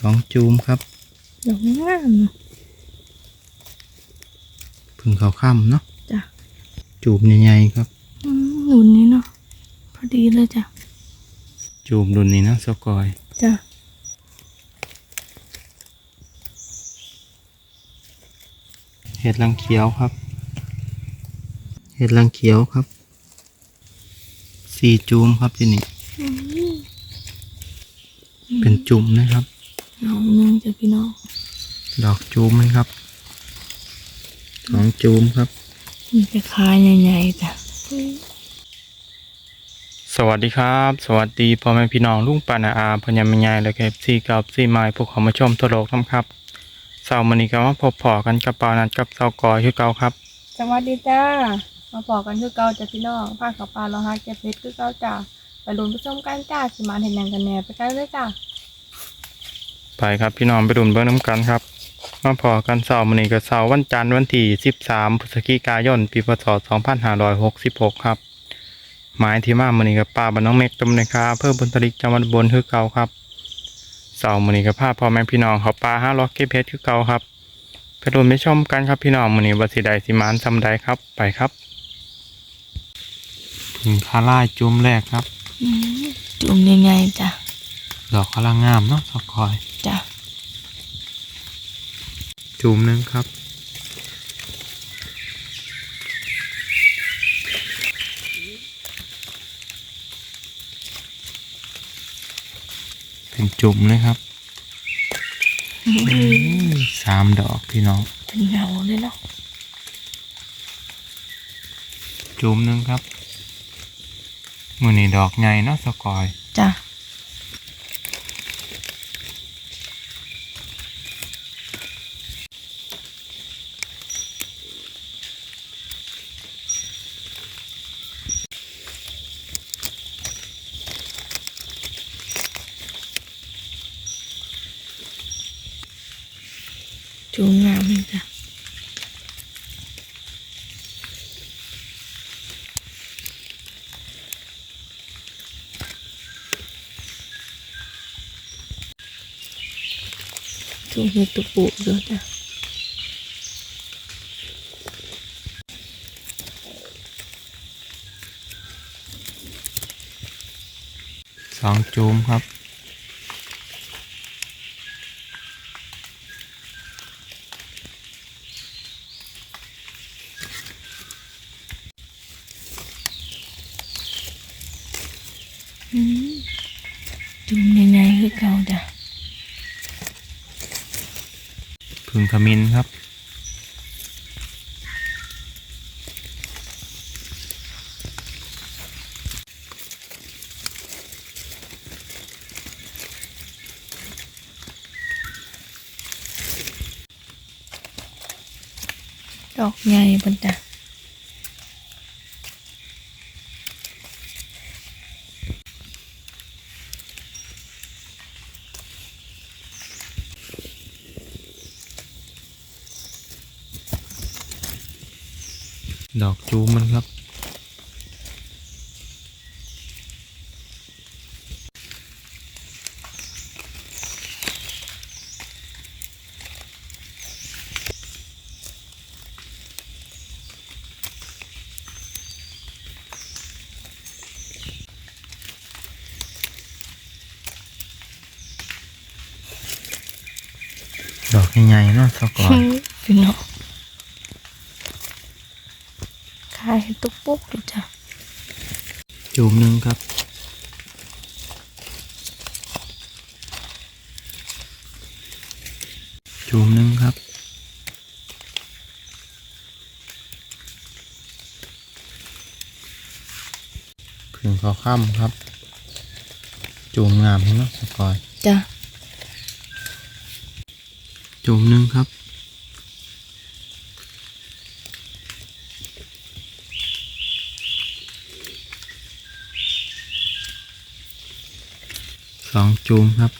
สองจูมครับดอกงามเนาะพึ่งเขาค่ำเนาะจ้ะจูมใหญ่ๆครับอืมหนุนนี้เนาะพอดีเลยจ้ะจูมรุ่นนี้นะสกอยจ้ะเห็ดลังเขียวครับ เห็ดลังเขียวครับ สี่จูมครับที่นี่อืมเป็นจุ่มนะครับ ดอกหนึงจ้ะพี่น้อง ดอกจูมมันครับสองจูมครับมีแต่คายใหญ่ๆจ้ะสวัสดีครับ สวัสดีพ่อแม่พี่น้องลุงปานาอาพญามยายและแคปซี่กับซี่ไม้พวกเขามาชมทั่วโลกทั้งครับเสาร์มื้อนี้ก็มาพบพอกันกับปานัดกับเสากอยคือเก่าครับ สวัสดีจ้า มาบอกกันคือเก่าจ้ะพี่น้องภาคกับปลาเราหาเก็บเพชรคือเก่าจ้ะไปลุ้นผู้ชมกันจ้าสิมาเห็นหยังกันแน่ไปกันเลยจ้ะ ไปครับพี่น้องไปดุนเบิ้งน้ำกันครับมาพอกันเสาร์มื้อนี้ก็เสาร์วันจันทร์วันที่ 13พฤศจิกายน ปีพศ 2566 ครับ หมายที่มามื้อนี้กับป้าบ้านน้องเม็กจมนะครับเพิ่มบุญตริกจังหวัดอุบนคือเก่าครับเสาร์มื้อนี้กับพาพ่อแม่พี่น้องเขาปลาห้าล็อกเก็บเพชรคือเก่าครับไปดุนไปชมกันครับพี่น้องมื้อนี้ว่าสิใดสิมานซำใดครับไปครับถึงคาร่ายจุ่มแรกครับอืมจุ่มใหญ่ๆจ้ะดอกกำลังงามเนาะสกอย จ้ะจุ่มหนึงครับ เป็นจุ่มเลยครับอืมสามดอกพี่น้อง เป็นเงาเลยเนาะจุ่มหนึงครับ มือนี่ดอกใหญ่เนาะสกอย จ้ะ จูงงามเลยจ้ะจูงเห็ดตุปุด้วยจ้ะสองจุ่มครับ อืมจูงใหญ่ๆคือเก่าจ้ะ พึ่งขมินครับ ดอกใหญ่บนจ้ะ อกใหญ่ๆเนาะสกอยพี่น้องขายให้ตุกปุ๊กเลยจ้ะจูมหนึ่งครับจูมหนึ่งครับ ผึ่งเขาค่ำครับ จูมงามเนาะสกอย จ้ะ จูมหนึ่งครับ สองจูมครับ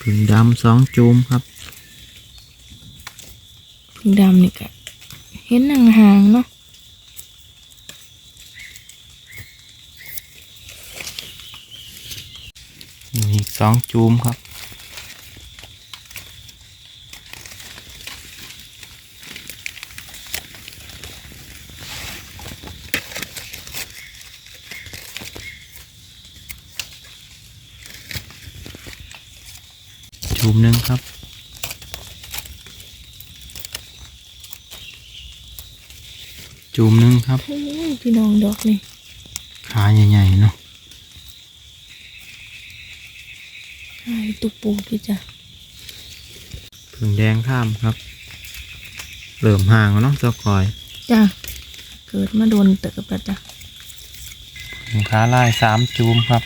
ผึ่งดำสองจูมครับ พึ่งดำนี่ก็เห็นห่างๆเนาะ อีกสองจูมครับ จูมหนึ่งครับจูมหนึ่งครับโอ้ยพี่น้องดอกนี่ขาใหญ่ๆเนาะ ไอ้ ตุกปูพี่จ้ะผึ่งแดงข้ามครับเริ่มห่างแล้วเนาะเจ้าคอย จ้ะ เกิดมาโดนเติบแล้วจ้ะผึ่งขาลายสามจูมครับ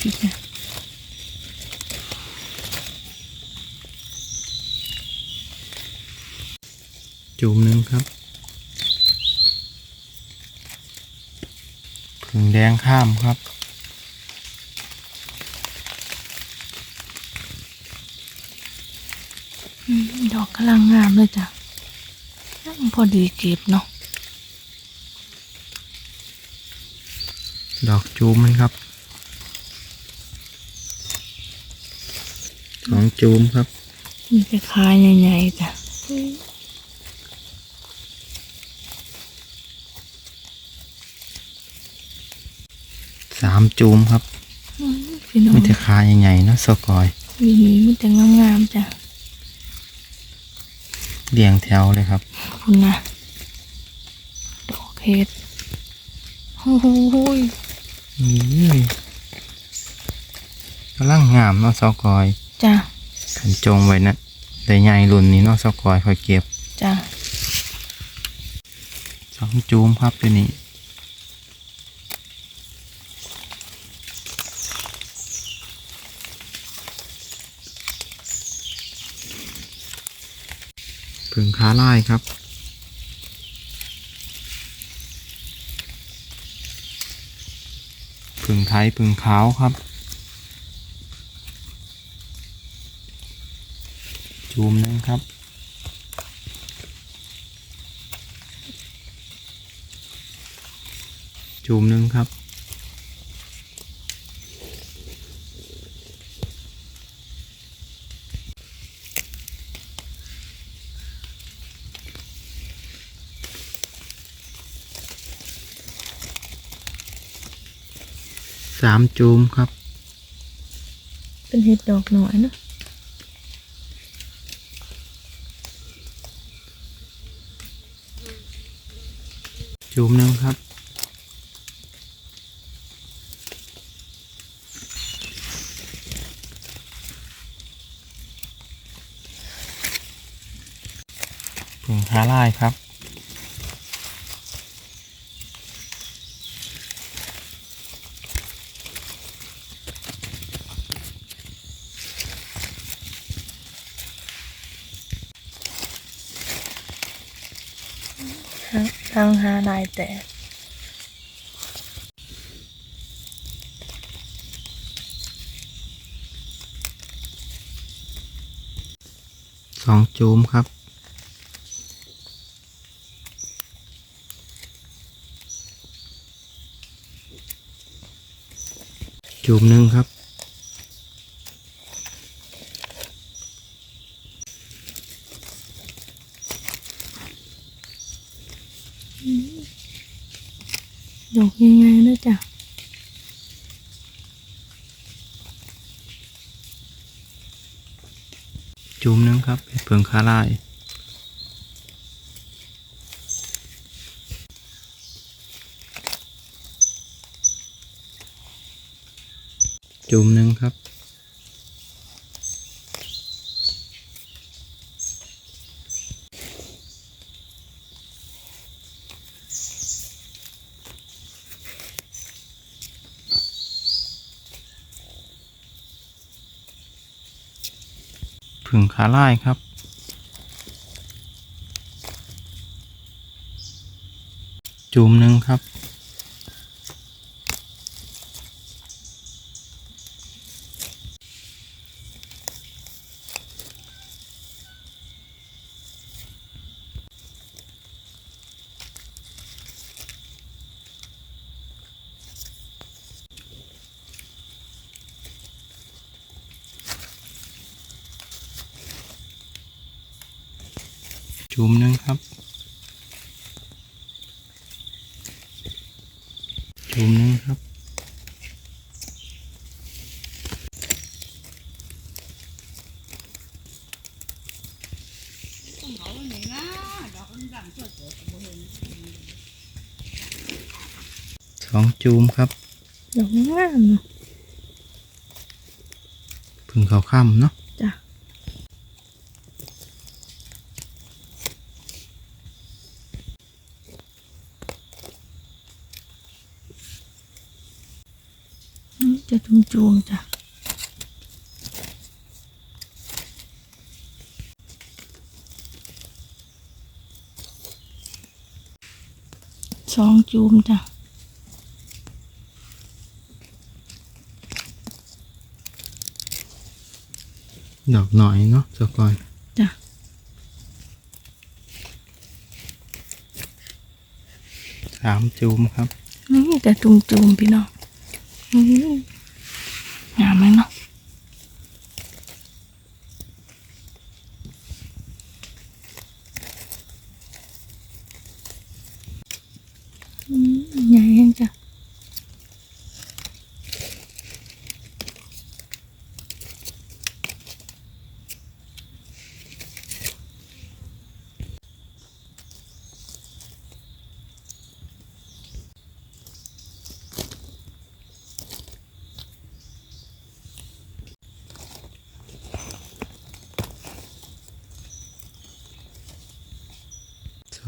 พี่จ้ะจูมหนึ่งครับ ผึ่งแดงข้ามครับอืมดอกกำลังงามเลยจ้ะพอดีเก็บเนาะ ดอกจูมมันครับ สองจูมครับ มีแต่คายใหญ่ๆจ้ะ สามจูมครับอืมพี่น้องไม่แต่ขาใหญ่ๆเนาะเจ้ากอยมีมีแต่งามๆจ้ะเรียงแถวเลยครับคุณนะดอกเห็ดโอ้โหยนี่กำลังงามเนาะเจ้ากอยจ้ะขันจงไว้นะแต่ใหญ่รุ่นนี้เนาะเจ้ากอยคอยเก็บจ้ะสองจูมครับตัวนี้ ผึ่งขาลายครับ ผึ่งไทยผึ่งขาวครับ จูมหนึงครับจูมหนึงครับามจูมครับ เป็นเห็ดดอกหน่อยเนาะจูมหนึ่งครับผงท้าลายครับ ทางทางหาลาย แต่ สองจูมครับ จูมหนึ่งครับ ดอกยังไงนะจ้ะ จูมหนึ่งครับ เพิงคาลายจูมหนึ่งครับ ผึ่งขาลายครับ จุ่มหนึ่งครับ จุ่มหนึ่งครับ องจูมครับดอกงามเนาะพึ่งเขาค่ำเนาะจ้ะอืมจะจุ่มๆจ้ะสองจูมจ้ะ ดอก หน่อยเนาะสกอยจ้ะสามจูมครับ นี่แต่จุ่มจุ่มๆพี่น้องอืมงามไหมเนาะ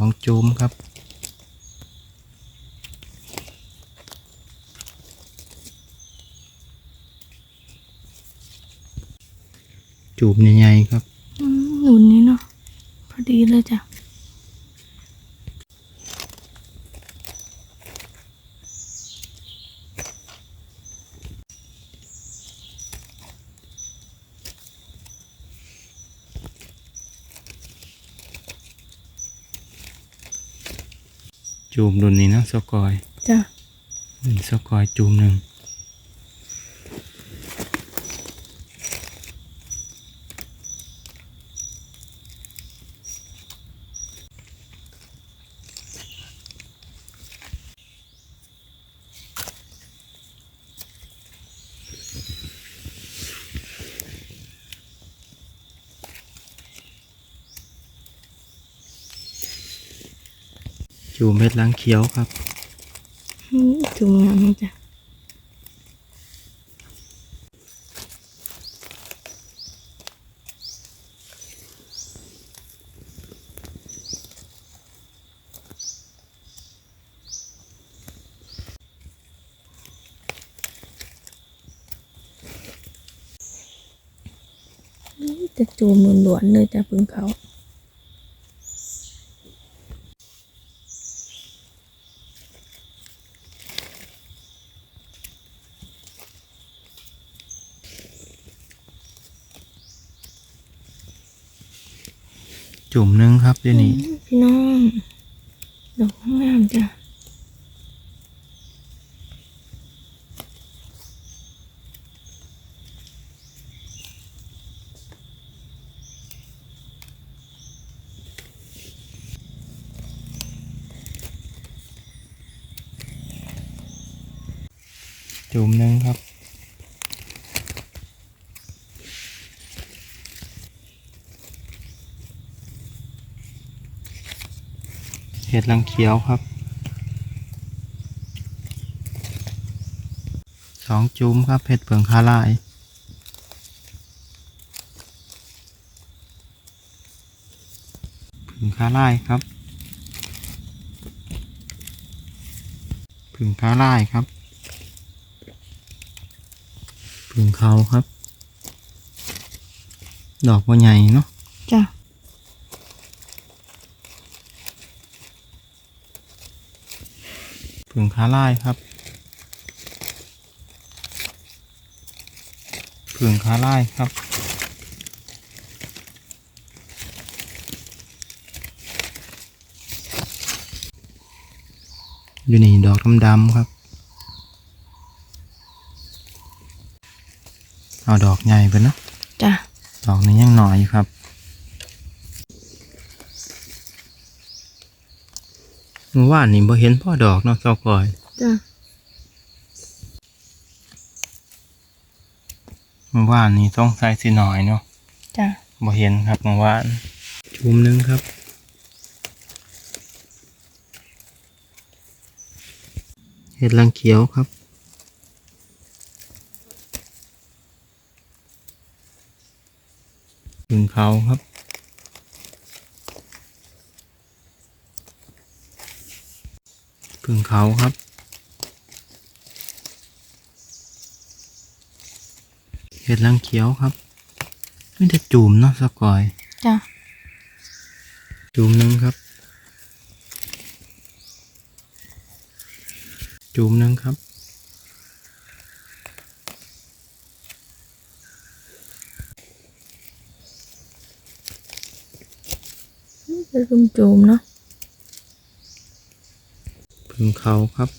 องจูมครับ จูมใหญ่ๆครับ หนุนนี้เนาะพอดีเลยจ้ะ จูบรุ่นนี้นะสกอยจ้ะอืมสกอยจูมหนึ่ง จูมเม็ดล้างเขียวครับอืมจุ่มงามเลยจ้ะอืมจะจูมหลวนๆเลยจ้ะพึ่งเขา จุ่ มหนึ่งครับเดี๋ยวนี้อืมพี่น้อง ดอกงามจ้ะจุ่มหนึ่งครับ เห็ดลังเขียวครับสองจุ้มครับเห็ดเปิงคาลายผึ่งคาลายครับผึ่งคาลายครับผึ่งเขาครับ ดอกว่าใหญ่เนาะจ้ะ ผึ่งคาลายครับผึ่งคาลายครับ อยู่นี่ดอกดำๆครับ เอาดอกใหญ่ไปเนาะจ้ะดอกนี้ยังหน่อยอยู่ครับ เมื่อวานนี่บ่เห็นพ่อดอกเนาะเจ้าก่อย จ้ะเมื่อวานนี่ต้องใส่สิหน่อยเนาะจ้ะบ่เห็นครับเมื่อวานจุ่มหนึงครับ เห็ดลังเขียวครับพึ่งเขาครับ พึ่งเขาครับ เห็ดลังเขียวครับไม่ได้จุ่มเนาะสกอย จ้ะ จุ่มหนึ่งครับ จุ่มหนึ่งครับเป็นจุ่มจุ่มๆเนาะ พึ่งเขาครับ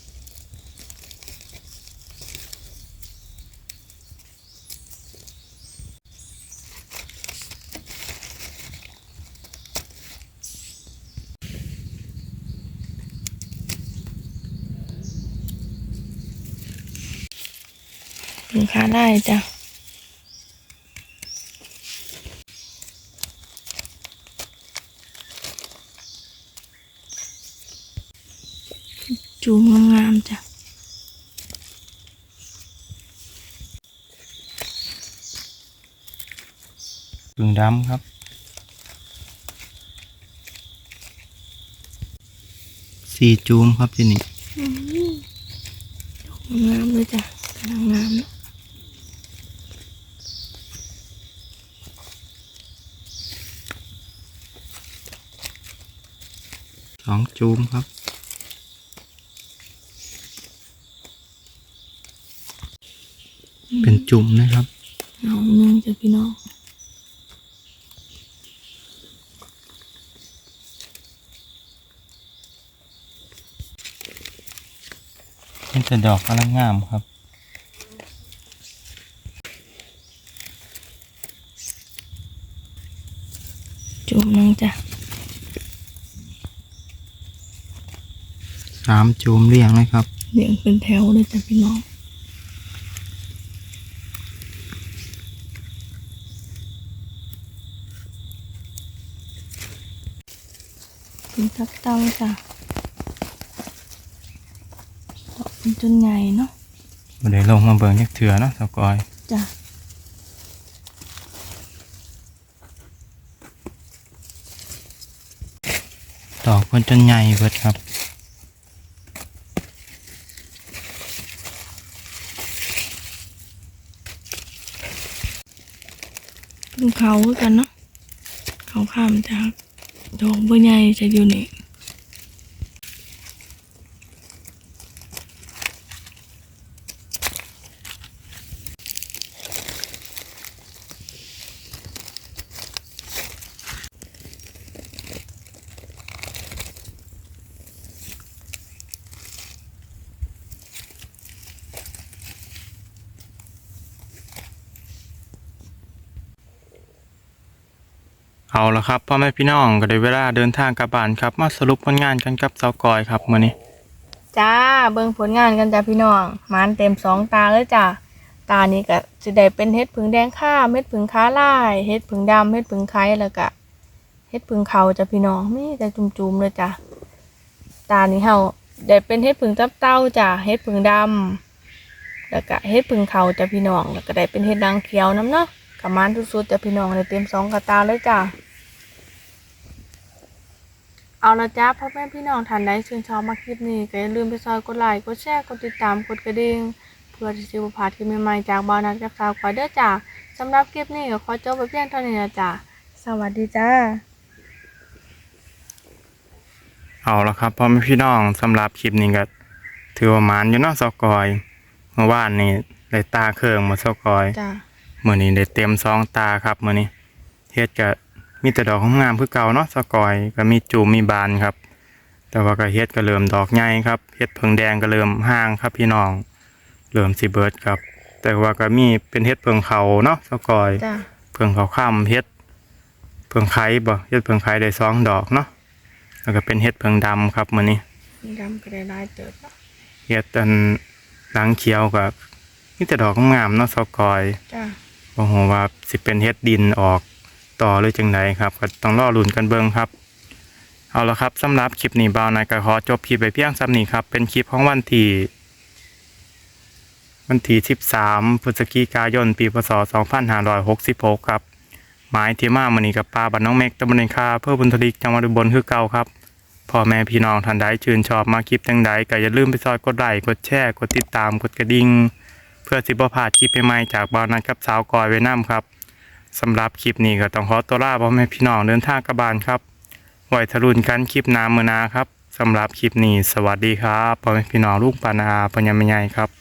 สินค้าได้จ้ะจุ่มงามๆจ้ะ พึ่ง ดำครับ สี่จูมครับที่นี่งามเลยจ้ะกำลังงามเนาะสองจูมครับเป็นจุ่มนะครับเอาหนึ่งจ้ะพี่น้อง เป็น แต่ดอกกำลังงามครับจุ่มหนึงจ้ะสามจูมเรียงเลยครับเรียงเป็นแถวเลยจ้ะพี่น้องเป็นทับเต้าจ้ะดอก เป็นจนใหญ่เนาะมาได้ลงมาเบิ่งยักเถื่อเนาะสกอยจ้ะดอกเพิ่นจนใหญ่เบิดครับเป็นเขาคือกันเนาะเขาข้ามจ้ะดอกบัวใหญ่จะอยู่นี่ เอาละครับพ่อแม่พี่น้องก็ได้เวลาเดินทางกลับบ้านครับ มาสรุปผลงานกันกับสาวกอยครับมื้อนี้ จ้าเบิ่งผลงานกันจ้ะพี่น้องหมันเต็มสองตาเลยจ้ะตานี้ก็สิได้เป็นเฮ็ดผึ่งแดงข้าเฮ็ดผึ่งค้าลายเฮ็ดผึ่งดำเฮ็ดผึ่งไข่แล้วก็เฮ็ดผึ่งเขาจ้ะพี่น้องมีแต่จุ่มๆเลยจ้ะตานี้เฮาได้เป็นเฮ็ดผึ่งตับเต้าจ้ะเฮ็ดผึ่งดำแล้วก็เฮ็ดผึ่งเขาจ้ะพี่น้องแล้วก็ได้เป็นเฮ็ดดังเขียวน้ำเนาะกะมันสุดๆจ้ะพี่น้องได้เต็มสองกระตาเลยจ้ะ เอาละจ้าพ่อแม่พี่น้องท่านใดชื่นชอบมาคลิปนี้ก็อย่าลืมไปซอยกดไลค์กดแชร์กดติดตามกดกระดิ่งเพื่อที่จะบ่พลาดคลิปใหม่ๆจากบ่าวนักจากสาวกว่าเด้อจ้าสำหรับคลิปนี้ก็ขอจบไปเพียงเท่านี้นะจ้าสวัสดีจ้า เอาละครับพ่อแม่พี่น้องสำหรับคลิปนี้ก็ถือว่าหมานอยู่เนาะสาวกอย เมื่อวานนี่ได้ตาเครื่องมาสาวกอยจ้า มื้อนี้ได้เต็มสองตาครับมื้อนี้เฮ็ดก็ มีแต่ดอกงามๆคือเก่าเนาะสาวกอยก็มีจูมมีบานครับ แต่ว่าก็เฮ็ดก็เริ่มดอกใหญ่ครับเฮ็ดเพิงแดงก็เริ่มห่างครับพี่น้องเริ่มสิเบิดครับ แต่ว่าก็มีเป็นเฮ็ดเพิงเขาเนาะสาวกอยจ้าเพิ่งเขาข้ามเฮ็ดเพิ่งไข่บ่เฮ็ดเพิ่งไข่ได้สองดอกเนาะแล้วก็เป็นเฮ็ดเพิ่งดำครับมื้อนี้ดำก็ได้หลายเติบเนาะเฮ็ดอันหลังเขียวกับมีแต่ดอกงามๆเนาะซอกอยจ้าบ่ฮู้ว่าสิเป็นเฮ็ดดินออก ต่อหรือจังไดครับก็ต้องรอลุ้นกันเบิ่งครับ เอาละครับสำหรับคลิปนี้บ่าวนายก็ขอจบคลิปไปเพียงซ้ำนี้ครับเป็นคลิปของวันที่วันที่ 13 พฤศจิกายน ปี พศ 2566 ครับ หมายที่มามื้อนี้กับปลาบ้านน้องเม็กตำบลในคาอำเภอบุญทลิกจังหวัดอุบลคือเก่าครับ พ่อแม่พี่น้องท่านใดชื่นชอบมาคลิปจังใดก็อย่าลืมไปซอยกดไลค์กดแชร์ กดติดตาม กดกระดิ่ง เพื่อสิบพลาดคลิปใหม่ๆจากบ่าวนัดกับสาวกอยไว้นํครับ สำหรับคลิปนี้ก็ต้องขอตัวลาพ่อแม่พี่น้องเดินทางกระบานครับไว้ทะลุนกันคลิปน้ำมือนาครับสำหรับคลิปนี้สวัสดีครับพ่อแม่พี่น้องลูกปานาปัญญาใหญ่ครับ